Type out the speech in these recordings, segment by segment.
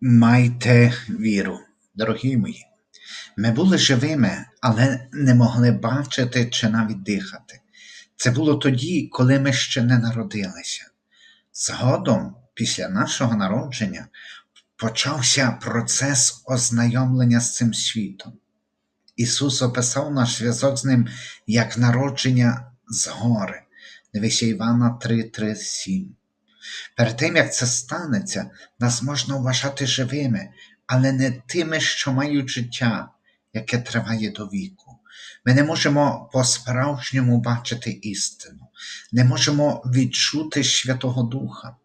Майте віру, дорогі мої. Ми були живими, але не могли бачити чи навіть дихати. Це було тоді, коли ми ще не народилися. Згодом, після нашого народження, почався процес ознайомлення з цим світом. Ісус описав наш зв'язок з ним як народження згори. Дивися Івана 3, 3, 7. Перед тим, як це станеться, нас можна вважати живими, але не тими, що мають життя, яке триває до віку. Ми не можемо по-справжньому бачити істину, не можемо відчути Святого Духа.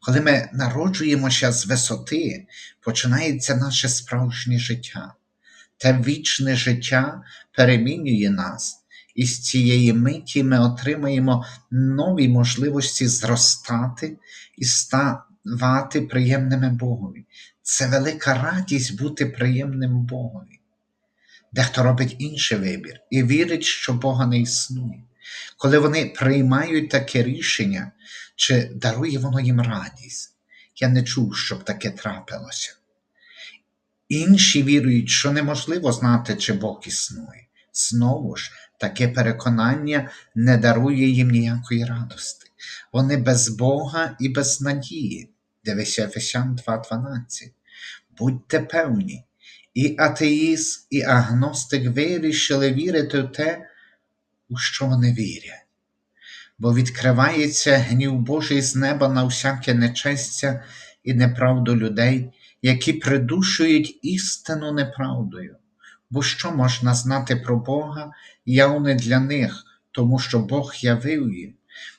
Коли ми народжуємося з висоти, починається наше справжнє життя. Те вічне життя перемінює нас, і з цієї миті ми отримаємо нові можливості зростати і ставати приємними Богові. Це велика радість бути приємним Богові. Дехто робить інший вибір і вірить, що Бога не існує. Коли вони приймають таке рішення, чи дарує воно їм радість, я не чув, щоб таке трапилося. Інші вірують, що неможливо знати, чи Бог існує. Знову ж, таке переконання не дарує їм ніякої радости. Вони без Бога і без надії. Дивися Ефесян 2.12. Будьте певні, і атеїст, і агностик вирішили вірити в те, у що вони вірять. Бо відкривається гнів Божий з неба на всяке нечестя і неправду людей, які придушують істину неправдою. Бо що можна знати про Бога, явне для них, тому що Бог явив їм,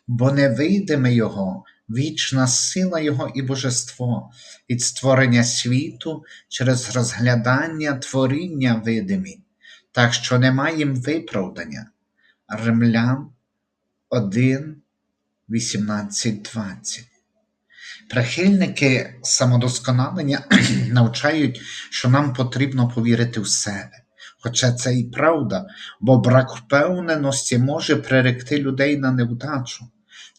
бо не вийдеме Його, вічна сила Його і божество, від створення світу через розглядання творіння видимі, так що немає їм виправдання. Римлян 1, 18, 20. Прихильники самодосконалення навчають, що нам потрібно повірити в себе. Хоча це і правда, бо брак впевненості може приректи людей на невдачу,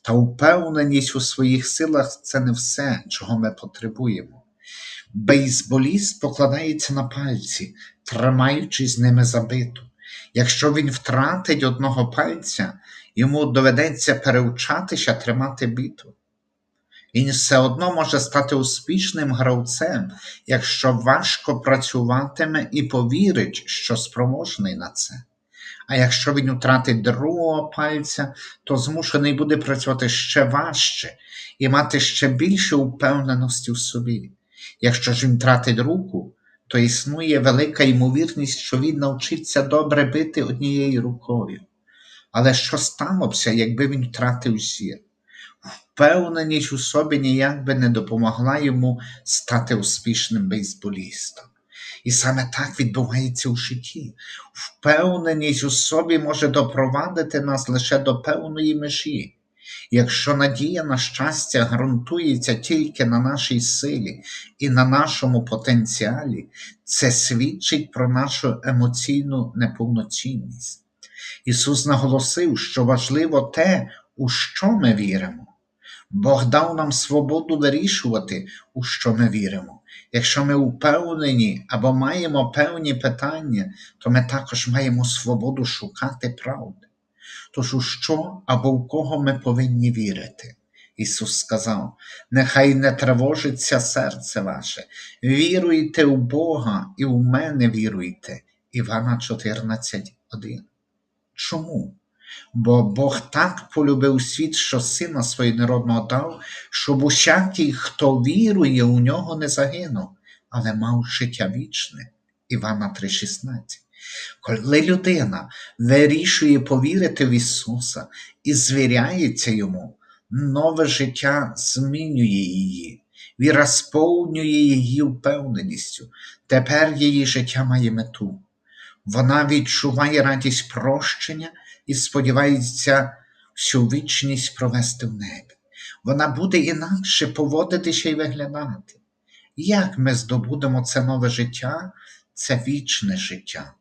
та впевненість у своїх силах це не все, чого ми потребуємо. Бейсболіст покладається на пальці, тримаючись ними за биту. Якщо він втратить одного пальця, йому доведеться переучатися тримати биту. Він все одно може стати успішним гравцем, якщо важко працюватиме і повірить, що спроможний на це. А якщо він втратить другого пальця, то змушений буде працювати ще важче і мати ще більше упевненості в собі. Якщо ж він втратить руку, то існує велика ймовірність, що він навчиться добре бити однією рукою. Але що сталося, якби він втратив зір? Впевненість у собі ніяк би не допомогла йому стати успішним бейсболістом. І саме так відбувається у житті. Впевненість у собі може допровадити нас лише до певної межі. Якщо надія на щастя ґрунтується тільки на нашій силі і на нашому потенціалі, це свідчить про нашу емоційну неповноцінність. Ісус наголосив, що важливо те, у що ми віримо. Бог дав нам свободу вирішувати, у що ми віримо. Якщо ми впевнені або маємо певні питання, то ми також маємо свободу шукати правди. Тож у що або в кого ми повинні вірити? Ісус сказав: Нехай не тривожиться серце ваше, віруйте в Бога і в мене віруйте. Івана 14.1. Чому? Бо Бог так полюбив світ, що сина своєнародного дав, щоб усякий, хто вірує у нього, не загинув, але мав життя вічне. Івана 3,16. Коли людина вирішує повірити в Ісуса і звіряється Йому, нове життя змінює її, віра сповнює її впевненістю. Тепер її життя має мету. Вона відчуває радість прощення і сподівається всю вічність провести в небі. Вона буде інакше поводитися і виглядати. Як ми здобудемо це нове життя, це вічне життя.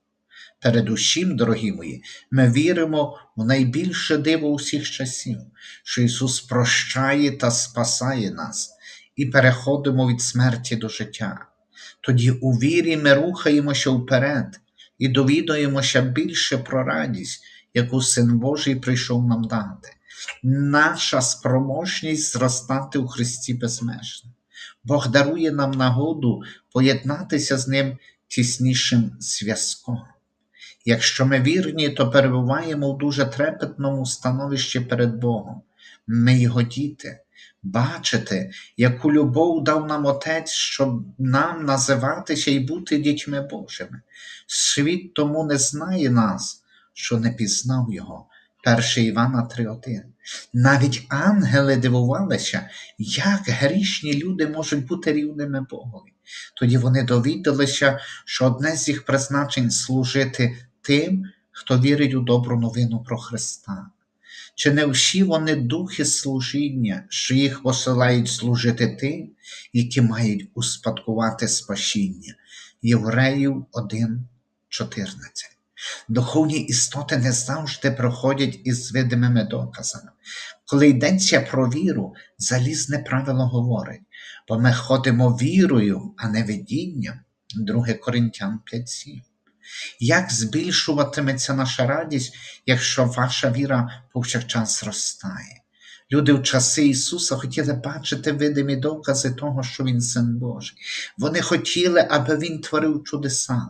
Передусім, дорогі мої, ми віримо в найбільше диво усіх часів, що Ісус прощає та спасає нас, і переходимо від смерті до життя. Тоді у вірі ми рухаємося вперед і довідуємося більше про радість, яку Син Божий прийшов нам дати. Наша спроможність зростати у Христі безмежна. Бог дарує нам нагоду поєднатися з Ним тіснішим зв'язком. Якщо ми вірні, то перебуваємо в дуже трепетному становищі перед Богом. Ми Його діти. Бачите, яку любов дав нам Отець, щоб нам називатися і бути дітьми Божими. Світ тому не знає нас, що не пізнав Його. 1 Івана 3.1. Навіть ангели дивувалися, як грішні люди можуть бути рівними Богові. Тоді вони довідалися, що одне з їх призначень служити тим, хто вірить у добру новину про Христа. Чи не всі вони духи служіння, що їх посилають служити тим, які мають успадкувати спасіння? Євреїв 1.14. Духовні істоти не завжди проходять із видимими доказами. Коли йдеться про віру, залізне правило говорить, бо ми ходимо вірою, а не видінням. 2 Коринтян 5.7. Як збільшуватиметься наша радість, якщо ваша віра повсякчас зростає? Люди в часи Ісуса хотіли бачити видимі докази того, що Він син Божий. Вони хотіли, аби Він творив чудеса,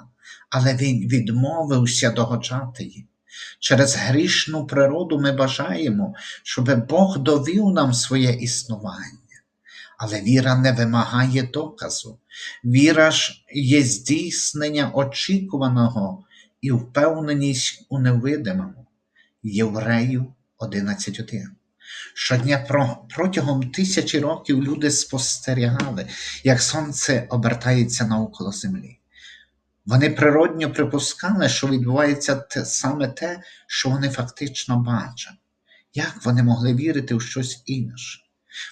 але Він відмовився догоджати їм. Через грішну природу ми бажаємо, щоб Бог довів нам своє існування. Але віра не вимагає доказу. Віра ж є здійснення очікуваного і впевненість у невидимому. Євреїв 11.1. Щодня про- протягом тисячі років люди спостерігали, як сонце обертається навколо землі. Вони природньо припускали, що відбувається те, саме те, що вони фактично бачать. Як вони могли вірити в щось інше?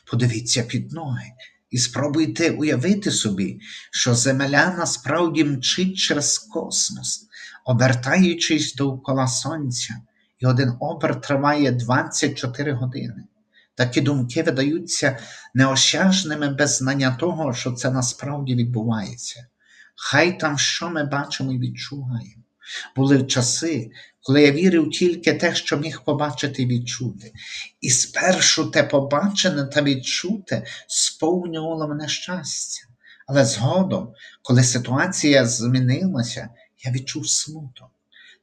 Подивіться під ноги і спробуйте уявити собі, що земля насправді мчить через космос, обертаючись довкола Сонця, і один оберт триває 24 години. Такі думки видаються неосяжними без знання того, що це насправді відбувається. Хай там що ми бачимо і відчуваємо. Були часи, коли я вірив тільки те, що міг побачити і відчути. І спершу те побачене та відчуте сповнювало мене щастя. Але згодом, коли ситуація змінилася, я відчув смуток.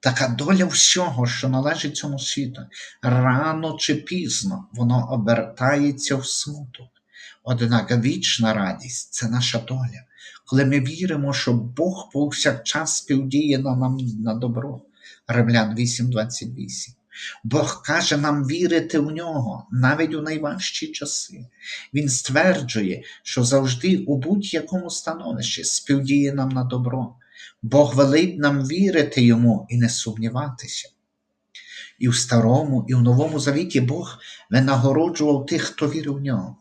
Така доля всього, що належить цьому світу, рано чи пізно воно обертається в смуток. Однак вічна радість це наша доля, коли ми віримо, що Бог повсякчас співдіє на нам на добро. Римлян 8.28. Бог каже нам вірити в нього навіть у найважчі часи. Він стверджує, що завжди у будь-якому становищі співдіє нам на добро. Бог велить нам вірити йому і не сумніватися. І в старому, і в новому завіті Бог винагороджував тих, хто вірив в нього.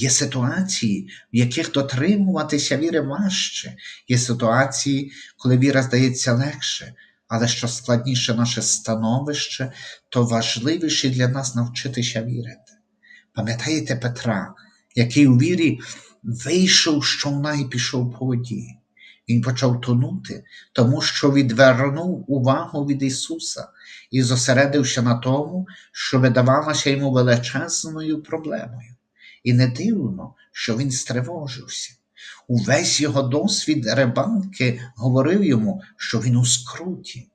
Є ситуації, в яких дотримуватися віри важче, є ситуації, коли віра здається легше, але що складніше наше становище, то важливіше для нас навчитися вірити. Пам'ятаєте Петра, який у вірі вийшов з човна і пішов по воді. Він почав тонути, тому що відвернув увагу від Ісуса і зосередився на тому, що видавалося йому величезною проблемою. І не дивно, що він стривожився. Увесь його досвід рибалки говорив йому, що він у скруті.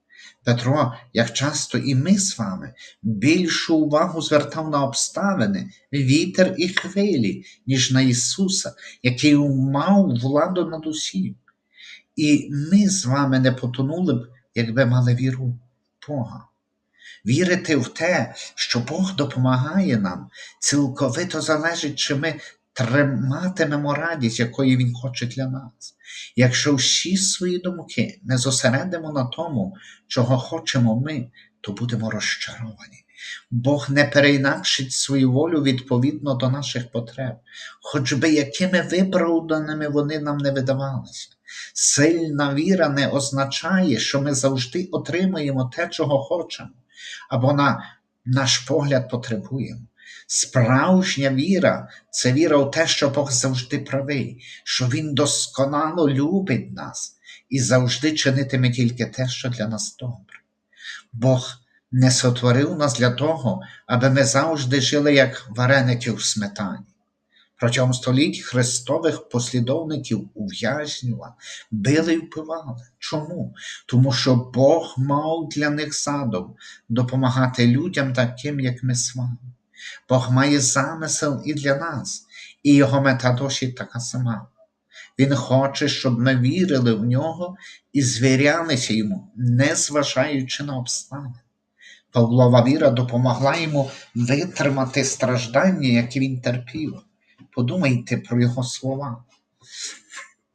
Петро, як часто і ми з вами, більшу увагу звертав на обставини, вітер і хвилі, ніж на Ісуса, який мав владу над усім. І ми з вами не потонули б, якби мали віру Бога. Вірити в те, що Бог допомагає нам, цілковито залежить, чи ми триматимемо радість, якої Він хоче для нас. Якщо всі свої думки ми зосередимо на тому, чого хочемо ми, то будемо розчаровані. Бог не переінакшить свою волю відповідно до наших потреб, хоч би якими виправданими вони нам не видавалися. Сильна віра не означає, що ми завжди отримаємо те, чого хочемо, або на наш погляд потребуємо. Справжня віра це віра у те, що Бог завжди правий, що Він досконало любить нас і завжди чинитиме тільки те, що для нас добре. Бог не сотворив нас для того, аби ми завжди жили як вареники в сметані. Протягом століть христових послідовників ув'язнювали, били й вбивали. Чому? Тому що Бог мав для них задум допомагати людям таким, як ми з вами. Бог має замисел і для нас, і його мета досі така сама. Він хоче, щоб ми вірили в нього і звірялися йому, не зважаючи на обставини. Павлова віра допомогла йому витримати страждання, які він терпів. Подумайте про його слова.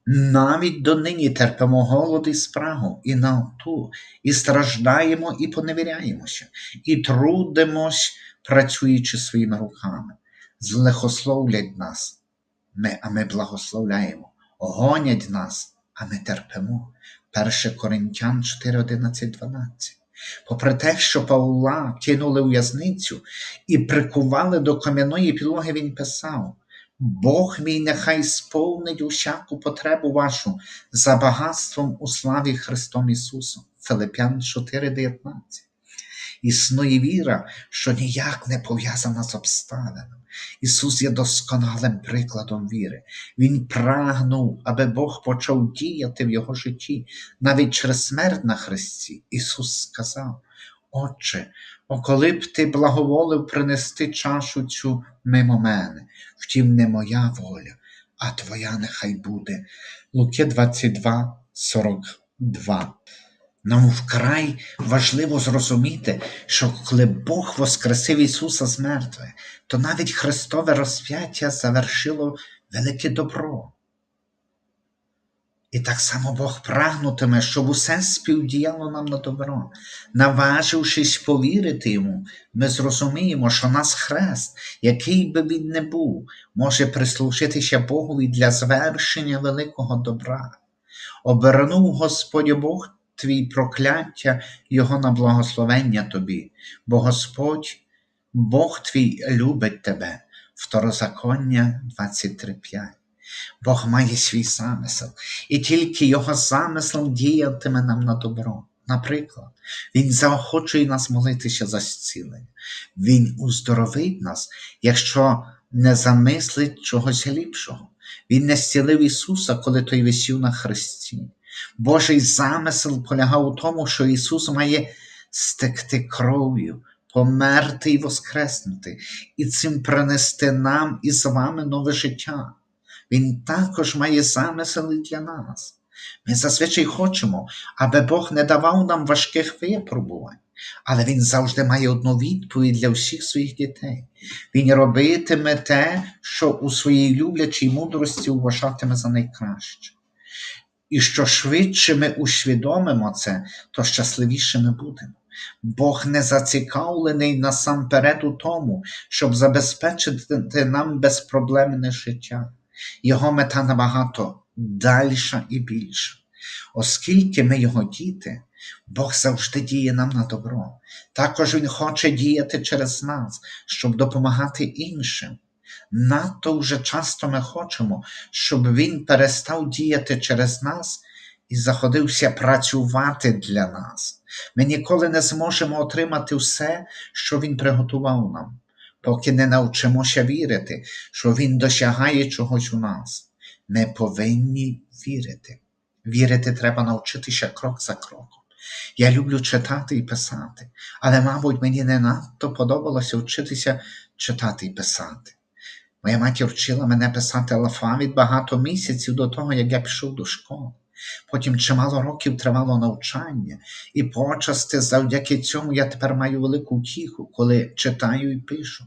Навіть донині терпимо голод і спрагу, і наготу, і страждаємо, і поневіряємося, і трудимось, працюючи своїми руками. Злихословлять нас, ми, а ми благословляємо, гонять нас, а ми терпимо. 1 Коринтян 4, 11, 12. Попри те, що Павла кинули у в'язницю і прикували до кам'яної підлоги, він писав: Бог мій нехай сповнить усяку потребу вашу за багатством у славі Христом Ісусом. Филип'ян 4,19. Існує віра, що ніяк не пов'язана з обставинами. Ісус є досконалим прикладом віри. Він прагнув, аби Бог почав діяти в його житті, навіть через смерть на Христі. Ісус сказав: Отче, о, коли б ти благоволив принести чашу цю мимо мене, втім, не моя воля, а твоя нехай буде. Луки 22, 42. Нам вкрай важливо зрозуміти, що коли Бог воскресив Ісуса з мертвих, то навіть Христове розп'яття завершило велике добро. І так само Бог прагнутиме, щоб усе співдіяло нам на добро. Наважившись повірити йому, ми зрозуміємо, що нас хрест, який би він не був, може прислужитися Богові для звершення великого добра. Обернув Господь Бог твій прокляття Його на благословення тобі, бо Господь, Бог твій любить тебе. Второзаконня 23.5. Бог має свій замисел, і тільки Його замисел діятиме нам на добро. Наприклад, Він заохочує нас молитися за зцілення. Він уздоровить нас, якщо не замислить чогось ліпшого. Він не зцілив Ісуса, коли той висів на хресті. Божий замисел полягав у тому, що Ісус має стекти кров'ю, померти і воскреснути, і цим принести нам і з вами нове життя. Він також має замисел для нас. Ми зазвичай хочемо, аби Бог не давав нам важких випробувань, але Він завжди має одну відповідь для всіх своїх дітей. Він робитиме те, що у своїй люблячій мудрості вважатиме за найкраще. І що швидше ми усвідомимо це, то щасливіше ми будемо. Бог не зацікавлений насамперед у тому, щоб забезпечити нам безпроблемне життя. Його мета набагато дальша і більша. Оскільки ми його діти, Бог завжди діє нам на добро. Також Він хоче діяти через нас, щоб допомагати іншим. Надто вже часто ми хочемо, щоб Він перестав діяти через нас і заходився працювати для нас. Ми ніколи не зможемо отримати все, що Він приготував нам, поки не навчимося вірити, що Він досягає чогось у нас. Ми повинні вірити. Вірити треба навчитися крок за кроком. Я люблю читати і писати, але, мабуть, мені не надто подобалося вчитися читати і писати. Моя матір вчила мене писати алфавіт багато місяців до того, як я пішов до школи. Потім чимало років тривало навчання, і почасти завдяки цьому я тепер маю велику втіху, коли читаю і пишу,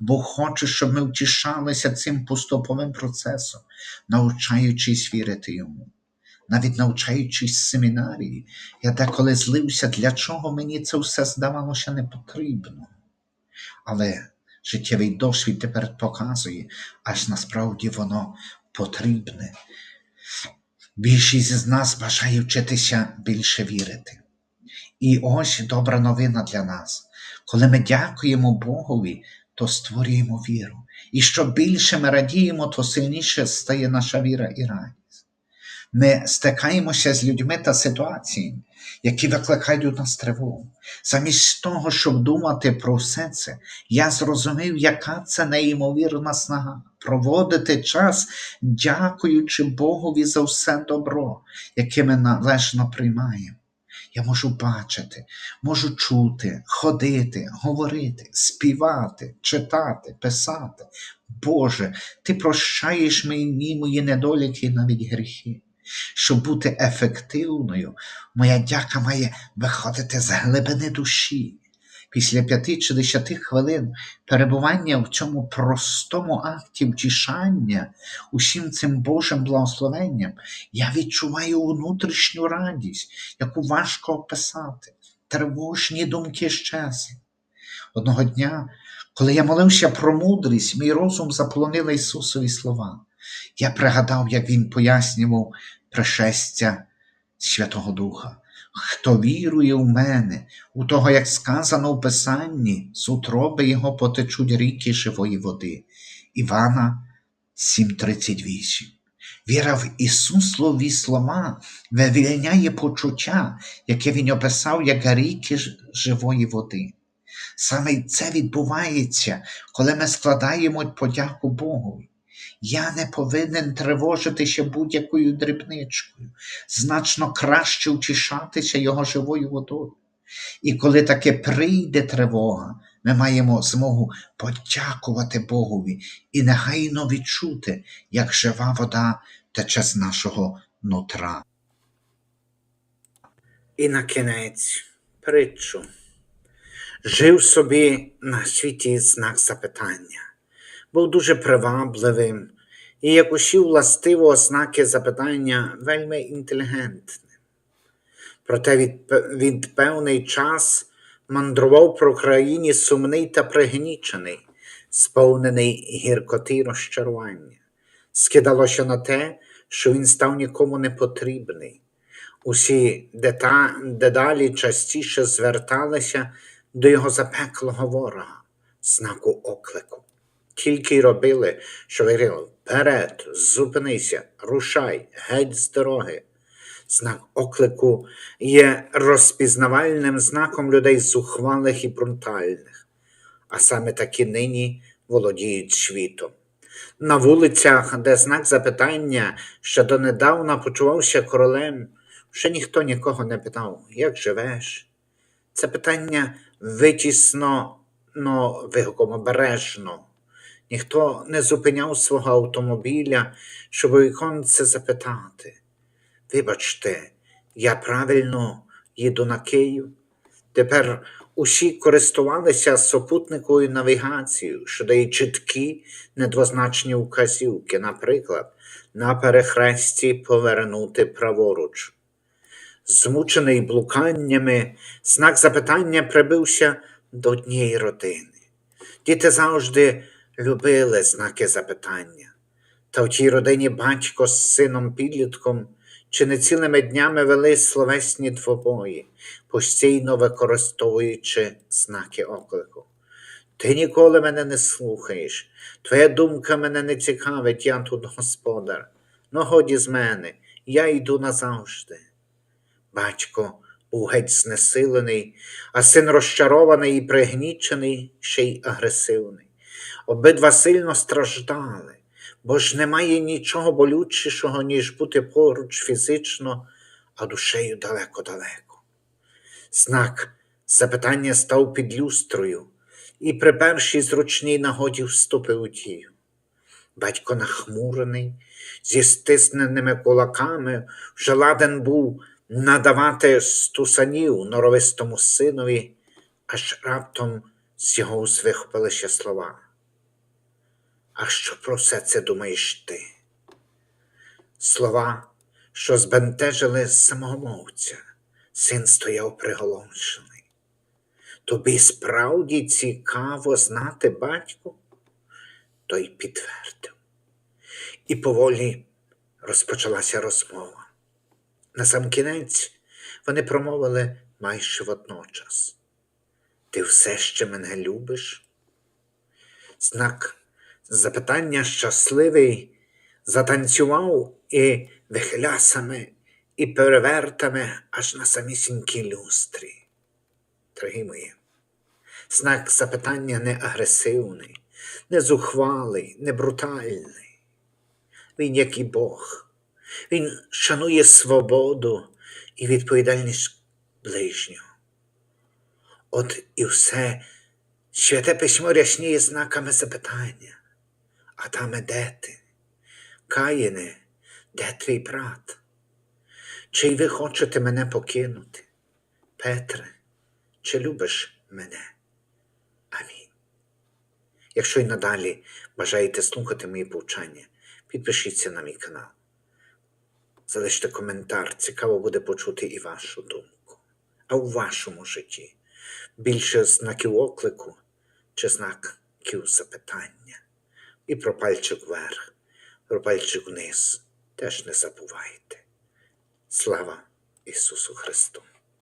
бо хочу, щоб ми втішалися цим поступовим процесом, навчаючись вірити йому. Навіть навчаючись семінарії, я деколи злився, для чого мені це все здавалося не потрібно. Але життєвий досвід тепер показує, аж насправді воно потрібне. Більшість з нас бажає вчитися більше вірити. І ось добра новина для нас. Коли ми дякуємо Богові, то створюємо віру. І що більше ми радіємо, то сильніше стає наша віра і радість. Ми стикаємося з людьми та ситуаціями, які викликають у нас тривогу. Замість того, щоб думати про все це, я зрозумів, яка це неймовірна снага проводити час, дякуючи Богові за все добро, яке ми належно приймаємо. Я можу бачити, можу чути, ходити, говорити, співати, читати, писати. Боже, Ти прощаєш мені мої недоліки і навіть гріхи. Щоб бути ефективною, моя дяка має виходити з глибини душі. Після п'яти чи десяти хвилин перебування в цьому простому акті втішання усім цим Божим благословенням, я відчуваю внутрішню радість, яку важко описати. Тривожні думки щезли. Одного дня, коли я молився про мудрість, мій розум заполонили Ісусові слова. Я пригадав, як Він пояснював пришестя Святого Духа. Хто вірує в мене, у того, як сказано в Писанні, з утроби його потечуть ріки живої води. Івана 7:38. Віра в Ісусові слова вивільняє почуття, яке Він описав як ріки живої води. Саме це відбувається, коли ми складаємо подяку Богові. Я не повинен тривожитися будь-якою дрібничкою, значно краще втішатися його живою водою. І коли таке прийде тривога, ми маємо змогу подякувати Богові і негайно відчути, як жива вода тече з нашого нутра. І на кінець притчу. Жив собі на світі знак запитання, був дуже привабливим, і як усі властиво ознаки запитання вельми інтелігентним. Проте від, від певний час мандрував по країні сумний та пригнічений, сповнений гіркоти й розчарування. Скидалося на те, що він став нікому не потрібний. Усі дета, дедалі частіше зверталися до його запеклого ворога, знаку оклику. Тільки й робили, що вирили вперед, зупинися, рушай, геть з дороги. Знак оклику є розпізнавальним знаком людей зухвалих і брутальних, а саме такі нині володіють світом. На вулицях, де знак запитання ще донедавна почувався королем, вже ніхто нікого не питав, як живеш. Це питання витісно, но вигуком обережно. Ніхто не зупиняв свого автомобіля, щоб віконце запитати. Вибачте, я правильно їду на Київ. Тепер усі користувалися супутниковою навігацією, що дає чіткі недвозначні указівки, наприклад, на перехресті повернути праворуч. Змучений блуканнями, знак запитання прибився до однієї родини. Діти завжди любили знаки запитання. Та в тій родині батько з сином підлітком чи не цілими днями вели словесні двобої, постійно використовуючи знаки оклику. Ти ніколи мене не слухаєш, твоя думка мене не цікавить, я тут господар. Ну, годі з мене, я йду назавжди. Батько був геть знесилений, а син розчарований і пригнічений, ще й агресивний. Обидва сильно страждали, бо ж немає нічого болючішого, ніж бути поруч фізично, а душею далеко-далеко. Знак запитання став під люстрою і при першій зручній нагоді вступив у дію. Батько нахмурений, зі стисненими кулаками, вже ладен був надавати стусанів норовистому синові, аж раптом з його уст вихопилися слова. А що про все це думаєш ти? Слова, що збентежили самого мовця, син стояв приголомшений. Тобі справді цікаво знати батьку? Той підтвердив. І поволі розпочалася розмова. Насамкінець вони промовили майже водночас. Ти все ще мене любиш? знак запитання щасливий, затанцював і вихилясами, і перевертами аж на самісінькій люстрі. Дорогі мої, знак запитання не агресивний, не зухвалий, не брутальний. Він, як і Бог, він шанує свободу і відповідальність ближнього. От і все святе письмо рясніє знаками запитання. А там де ти? Каїне, де твій брат? Чи й ви хочете мене покинути? Петре, чи любиш мене? Амінь. Якщо й надалі бажаєте слухати мої повчання, підпишіться на мій канал. Залиште коментар, цікаво буде почути і вашу думку. А у вашому житті більше знаків оклику чи знаків запитання. І про пальчик вверх, про пальчик вниз теж не забувайте. Слава Ісусу Христу!